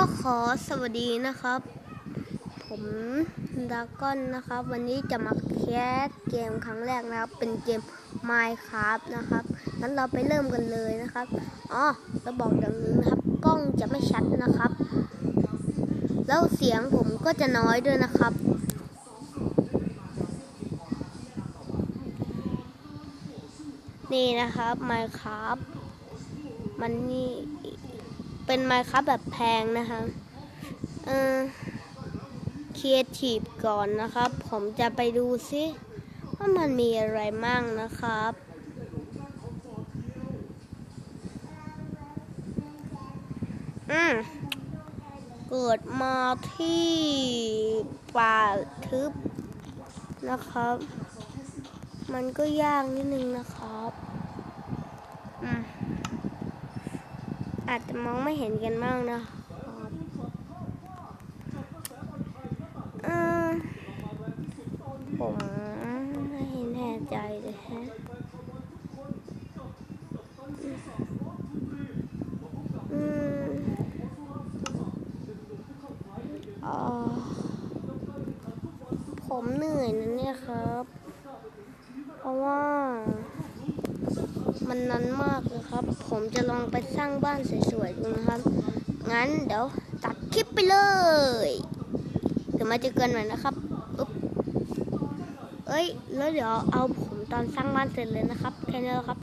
ก็ขอสวัสดีนะครับ ผมดาก้อนนะครับ วันนี้จะมาแคสเกมครั้งแรกนะครับ เป็นเกม Minecraft นะครับงั้นเราไปเริ่มกันเลยนะครับอ๋อเราบอกอย่างนี้นะครับ กล้องจะไม่ชัดนะครับ แล้วเสียงผมก็จะน้อยด้วยนะครับนี่นะครับ Minecraft มันนี่ เป็น Minecraft แบบแพงนะคะเออครีเอทีฟก่อนนะครับ ผมจะไปดูซิว่ามันมีอะไรมั่งนะครับอืมเกิดมาที่ป่าทึบนะครับ มันก็ยากนิดนึงนะครับ อืม อาจจะมองไม่เห็นกันบ้างนะครับเอผมไม่แน่ใจเลยฮะอืมอ๋อผมเหนื่อยนะเนี่ยครับ เพราะว่าันนั้นมากเลยครับ ผมจะลองไปสร้างบ้านสวยๆดูนะครับ งั้นเดี๋ยวตัดคลิปไปเลยเดี๋ยวมาเจอกันใหม่นะครับอุ๊บเอ้ย แล้วเดี๋ยวเอาผมตอนสร้างบ้านเสร็จเลยนะครับ แค่นี้แล้วครับ